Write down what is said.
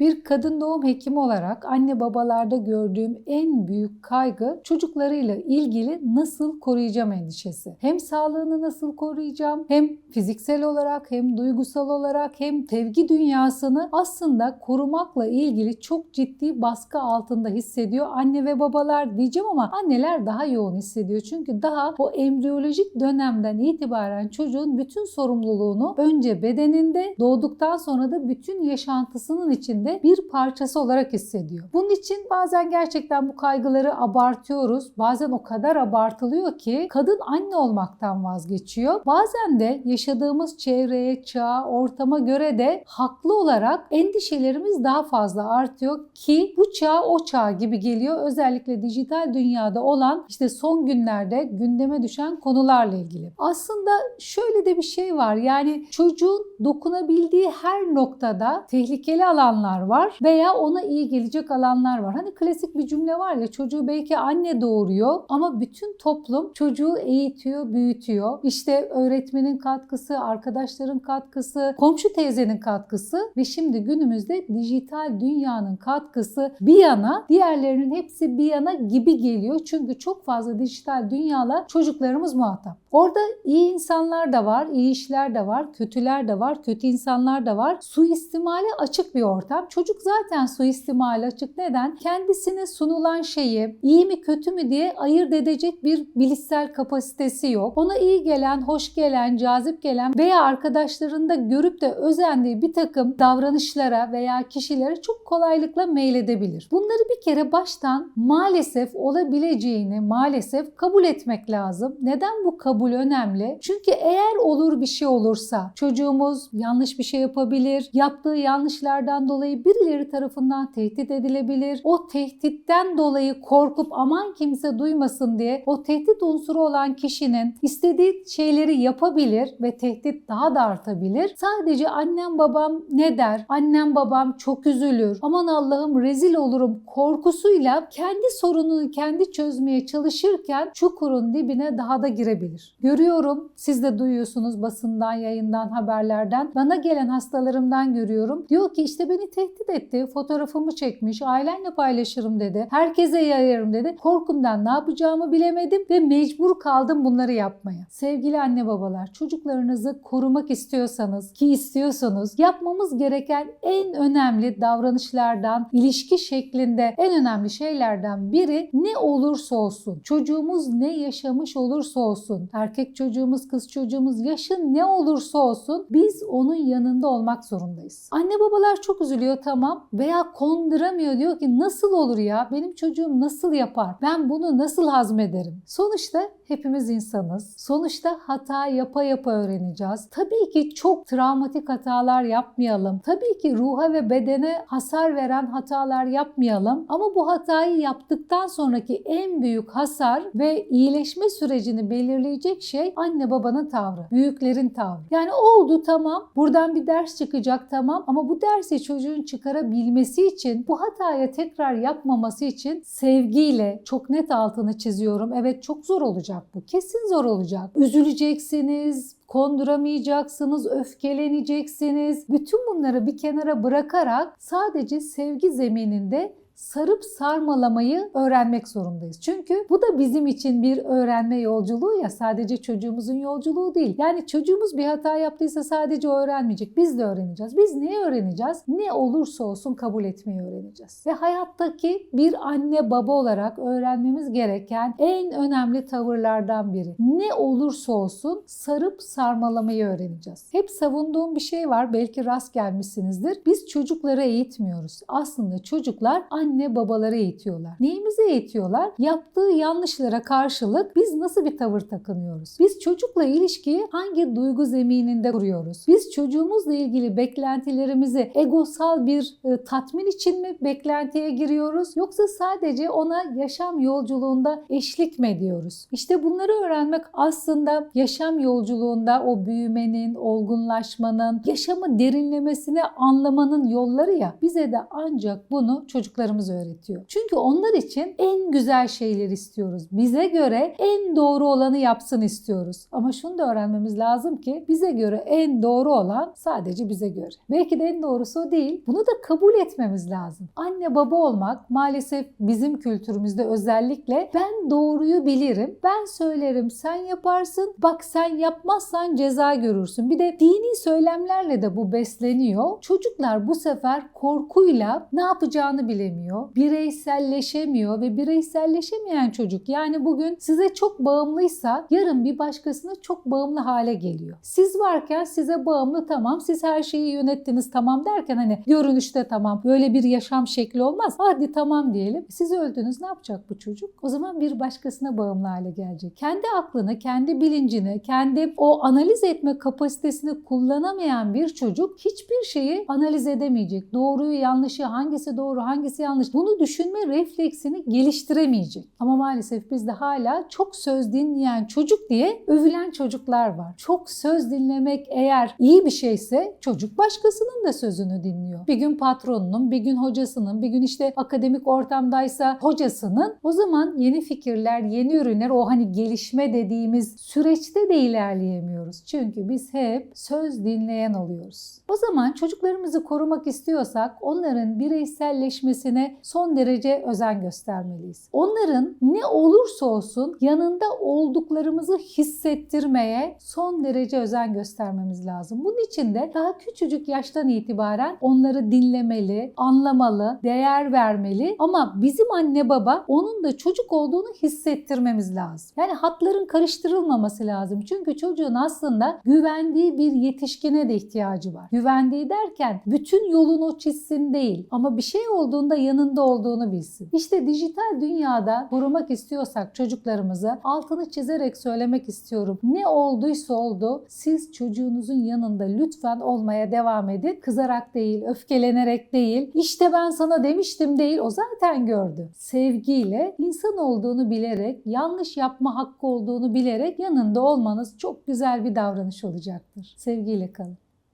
Bir kadın doğum hekimi olarak anne babalarda gördüğüm en büyük kaygı çocuklarıyla ilgili nasıl koruyacağım endişesi. Hem sağlığını nasıl koruyacağım hem fiziksel olarak hem duygusal olarak hem sevgi dünyasını aslında korumakla ilgili çok ciddi baskı altında hissediyor anne ve babalar diyeceğim ama anneler daha yoğun hissediyor. Çünkü daha o embriyolojik dönemden itibaren çocuğun bütün sorumluluğunu önce bedeninde doğduktan sonra da bütün yaşantısının içinde bir parçası olarak hissediyor. Bunun için bazen gerçekten bu kaygıları abartıyoruz. Bazen o kadar abartılıyor ki kadın anne olmaktan vazgeçiyor. Bazen de yaşadığımız çevreye, çağa, ortama göre de haklı olarak endişelerimiz daha fazla artıyor ki bu çağ o çağ gibi geliyor. Özellikle dijital dünyada olan işte son günlerde gündeme düşen konularla ilgili. Aslında şöyle de bir şey var. Yani çocuğun dokunabildiği her noktada tehlikeli alanlar var veya ona iyi gelecek alanlar var. Hani klasik bir cümle var ya çocuğu belki anne doğuruyor ama bütün toplum çocuğu eğitiyor, büyütüyor. İşte öğretmenin katkısı, arkadaşların katkısı, komşu teyzenin katkısı ve şimdi günümüzde dijital dünyanın katkısı bir yana, diğerlerinin hepsi bir yana gibi geliyor. Çünkü çok fazla dijital dünyala çocuklarımız muhatap. Orada iyi insanlar da var, iyi işler de var, kötüler de var, kötü insanlar da var. Suistimale açık bir ortam. Çocuk zaten suistimale açık. Neden? Kendisine sunulan şeyi iyi mi kötü mü diye ayırt edecek bir bilişsel kapasitesi yok. Ona iyi gelen, hoş gelen, cazip gelen veya arkadaşlarında görüp de özendiği bir takım davranışlara veya kişilere çok kolaylıkla meyledebilir. Bunları bir kere baştan maalesef olabileceğini maalesef kabul etmek lazım. Neden bu kabul önemli? Çünkü eğer olur bir şey olursa çocuğumuz yanlış bir şey yapabilir, yaptığı yanlışlardan dolayı birileri tarafından tehdit edilebilir. O tehditten dolayı korkup aman kimse duymasın diye o tehdit unsuru olan kişinin istediği şeyleri yapabilir ve tehdit daha da artabilir. Sadece annem babam ne der? Annem babam çok üzülür. Aman Allah'ım rezil olurum korkusuyla kendi sorununu kendi çözmeye çalışırken çukurun dibine daha da girebilir. Görüyorum siz de duyuyorsunuz basından, yayından, haberlerden. Bana gelen hastalarımdan görüyorum. Diyor ki işte beni tehdit etti. Fotoğrafımı çekmiş. Ailenle paylaşırım dedi. Herkese yayarım dedi. Korkumdan ne yapacağımı bilemedim ve mecbur kaldım bunları yapmaya. Sevgili anne babalar çocuklarınızı korumak istiyorsanız ki istiyorsanız yapmamız gereken en önemli davranışlardan, ilişki şeklinde en önemli şeylerden biri ne olursa olsun. Çocuğumuz ne yaşamış olursa olsun. Erkek çocuğumuz, kız çocuğumuz yaşın ne olursa olsun biz onun yanında olmak zorundayız. Anne babalar çok üzülüyor tamam. Veya konduramıyor diyor ki nasıl olur ya? Benim çocuğum nasıl yapar? Ben bunu nasıl hazmederim? Sonuçta hepimiz insanız. Sonuçta hata yapa yapa öğreneceğiz. Tabii ki çok travmatik hatalar yapmayalım. Tabii ki ruha ve bedene hasar veren hatalar yapmayalım. Ama bu hatayı yaptıktan sonraki en büyük hasar ve iyileşme sürecini belirleyecek şey anne babanın tavrı büyüklerin tavrı. Yani oldu tamam. Buradan bir ders çıkacak tamam. Ama bu dersi çocuğun çıkarabilmesi için bu hataya tekrar yapmaması için sevgiyle çok net altını çiziyorum. Evet çok zor olacak bu. Kesin zor olacak. Üzüleceksiniz, konduramayacaksınız, öfkeleneceksiniz. Bütün bunları bir kenara bırakarak sadece sevgi zemininde sarıp sarmalamayı öğrenmek zorundayız. Çünkü bu da bizim için bir öğrenme yolculuğu ya sadece çocuğumuzun yolculuğu değil. Yani çocuğumuz bir hata yaptıysa sadece öğrenmeyecek. Biz de öğreneceğiz. Biz neyi öğreneceğiz? Ne olursa olsun kabul etmeyi öğreneceğiz. Ve hayattaki bir anne baba olarak öğrenmemiz gereken en önemli tavırlardan biri. Ne olursa olsun sarıp sarmalamayı öğreneceğiz. Hep savunduğum bir şey var. Belki rast gelmişsinizdir. Biz çocukları eğitmiyoruz. Aslında çocuklar anne babaları eğitiyorlar. Neyimizi eğitiyorlar? Yaptığı yanlışlara karşılık biz nasıl bir tavır takınıyoruz? Biz çocukla ilişkiyi hangi duygu zemininde kuruyoruz? Biz çocuğumuzla ilgili beklentilerimizi egosal bir e, tatmin için mi beklentiye giriyoruz? Yoksa sadece ona yaşam yolculuğunda eşlik mi ediyoruz? İşte bunları öğrenmek aslında yaşam yolculuğunda o büyümenin, olgunlaşmanın, yaşamı derinlemesine anlamanın yolları ya bize de ancak bunu çocuklarımız çocuklarımız öğretiyor. Çünkü onlar için en güzel şeyleri istiyoruz. Bize göre en doğru olanı yapsın istiyoruz. Ama şunu da öğrenmemiz lazım ki bize göre en doğru olan sadece bize göre. Belki de en doğrusu o değil. Bunu da kabul etmemiz lazım. Anne baba olmak maalesef bizim kültürümüzde özellikle ben doğruyu bilirim, ben söylerim, sen yaparsın, bak sen yapmazsan ceza görürsün. Bir de dini söylemlerle de bu besleniyor. Çocuklar bu sefer korkuyla ne yapacağını bilemiyor, bireyselleşemiyor ve bireyselleşemeyen çocuk yani bugün size çok bağımlıysa yarın bir başkasına çok bağımlı hale geliyor. Siz varken size bağımlı tamam, siz her şeyi yönettiniz tamam derken hani görünüşte tamam böyle bir yaşam şekli olmaz. Hadi tamam diyelim. Siz öldünüz ne yapacak bu çocuk? O zaman bir başkasına bağımlı hale gelecek. Kendi aklını, kendi bilincini, kendi o analiz etme kapasitesini kullanamayan bir çocuk hiçbir şeyi analiz edemeyecek. Doğruyu, yanlışı, hangisi doğru, hangisi yanlış. Bunu düşünme refleksini geliştiremeyecek. Ama maalesef bizde hala çok söz dinleyen çocuk diye övülen çocuklar var. Çok söz dinlemek eğer iyi bir şeyse çocuk başkasının da sözünü dinliyor. Bir gün patronunun, bir gün hocasının, bir gün işte akademik ortamdaysa hocasının o zaman yeni fikirler, yeni ürünler o hani gelişme dediğimiz süreçte de ilerleyemiyoruz. Çünkü biz hep söz dinleyen oluyoruz. O zaman çocuklarımızı korumak istiyorsak onların bireyselleşmesine son derece özen göstermeliyiz. Onların ne olursa olsun yanında olduklarımızı hissettirmeye son derece özen göstermemiz lazım. Bunun için de daha küçücük yaştan itibaren onları dinlemeli, anlamalı, değer vermeli ama bizim anne baba onun da çocuk olduğunu hissettirmemiz lazım. Yani hatların karıştırılmaması lazım. Çünkü çocuğun aslında güvendiği bir yetişkine de ihtiyacı var. Güvendiği derken bütün yolunu o çizsin değil ama bir şey olduğunda yanında olduğunu bilsin. İşte dijital dünyada korumak istiyorsak çocuklarımızı altını çizerek söylemek istiyorum. Ne olduysa oldu siz çocuğunuzun yanında lütfen olmaya devam edin. Kızarak değil, öfkelenerek değil, işte ben sana demiştim değil o zaten gördü. Sevgiyle insan olduğunu bilerek, yanlış yapma hakkı olduğunu bilerek yanında olmanız çok güzel bir davranış olacaktır. Sevgiyle kalın.